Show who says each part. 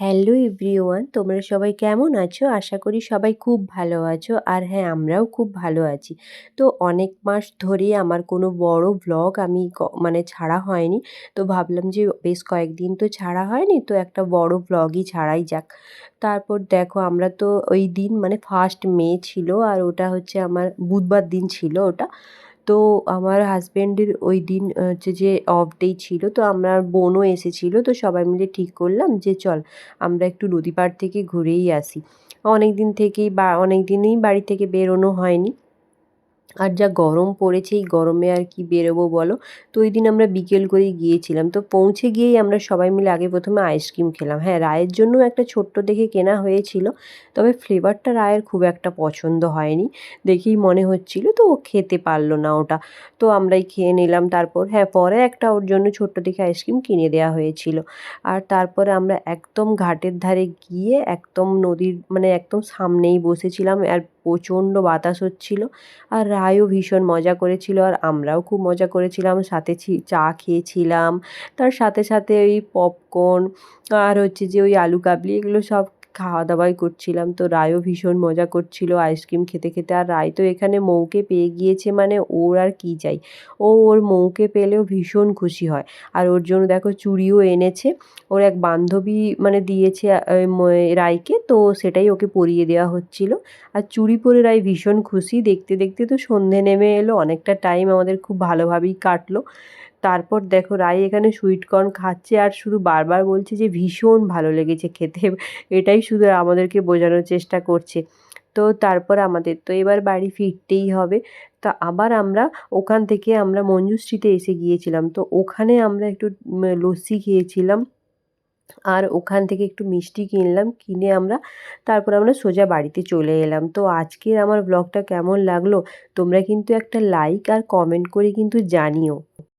Speaker 1: Hello everyone তোমরা সবাই কেমন আছো? আশা করি সবাই খুব ভালো আছো। আর হ্যাঁ আমরাও খুব ভালো আছি। তো অনেক মাস ধরে আমার কোনো বড় ব্লগ আমি মানে ছাড়া হয়নি। তো ভাবলাম যে বেশ কয়েকদিন তো ছাড়া হয়নি, তো একটা বড় ব্লগই ছাড়াই যাক। তারপর দেখো, আমরা তো ওই দিন মানে ফার্স্ট মে ছিল, আর ওটা হচ্ছে আমার বুধবার দিন ছিল ওটা। তো আমার হাজব্যান্ডের ওই দিন হচ্ছে যে অফ ডে ছিল, তো আমার বোনও এসেছিল, তো সবাই মিলে ঠিক করলাম যে চল, আমরা একটু নদী পাড় থেকে ঘুরেই আসি। অনেক দিন থেকেই বা অনেক দিনই বাড়ি থেকে বেরোনো হয়নি। আর যা গরম পড়েছে, এই গরমে আর কি বেরোবো বলো? তো ওই দিন আমরা বিকেল করেই গিয়েছিলাম। তো পৌঁছে গিয়েই আমরা সবাই মিলে আগে প্রথমে আইসক্রিম খেলাম। হ্যাঁ রায়ের জন্য একটা ছোট্ট দেখে কেনা হয়েছিল, তবে ফ্লেভারটা রায়ের খুব একটা পছন্দ হয়নি। দেখেই মনে হচ্ছিল, তো ও খেতে পারল না ওটা। তো আমরাই খেয়ে নিলাম। তারপর হ্যাঁ পরে একটা ওর জন্য ছোট্ট দেখে আইসক্রিম কিনে দেওয়া হয়েছিল। আর তারপরে আমরা একদম ঘাটের ধারে গিয়ে একদম নদীর মানে একদম সামনেই বসেছিলাম। আর প্রচণ্ড বাতাস হচ্ছিল আর রায়ও ভীষণ মজা করেছিল আর আমরাও খুব মজা করেছিলাম। সাথে চা খেয়েছিলাম। তার সাথে সাথে ওই পপকর্ন আর হচ্ছে যে ওই আলু কাবলি এগুলো সব খাওয়া দাওয়াই করছিলাম। তো রায়ও ভীষণ মজা করছিল আইসক্রিম খেতে খেতে। আর রায় তো এখানে মৌকে পেয়ে গিয়েছে মানে ওর আর কী চাই। ও ওর মৌকে পেলেও ভীষণ খুশি হয়। আর ওর জন্য দেখো চুড়িও এনেছে। ওর এক বান্ধবী মানে দিয়েছে রায়কে। তো সেটাই ওকে পরিয়ে দেওয়া হচ্ছিল। আর চুড়ি পরে রায় ভীষণ খুশি। দেখতে দেখতে তো সন্ধে নেমে এলো। অনেকটা টাইম আমাদের খুব ভালোভাবেই কাটলো। তারপর দেখো রাই এখানে সুইট কর্ন খাচ্ছে আর শুধু বারবার বলছে যে ভীষণ ভালো লেগেছে খেতে। এটাই শুধু আমাদেরকে বোঝানোর চেষ্টা করছে। তো তারপর আমাদের, তো এবার বাড়ি ফিরতেই হবে। তা আবার আমরা ওখান থেকে আমরা মঞ্জুশ্রীতে এসে গিয়েছিলাম। তো ওখানে আমরা একটু লস্যি খেয়েছিলাম। আর ওখান থেকে একটু মিষ্টি কিনলাম, কিনে আমরা তারপর আমরা সোজা বাড়িতে চলে এলাম। তো আজকের আমার ব্লগটা কেমন লাগল তোমরা কিন্তু একটা লাইক আর কমেন্ট করে কিন্তু জানিও।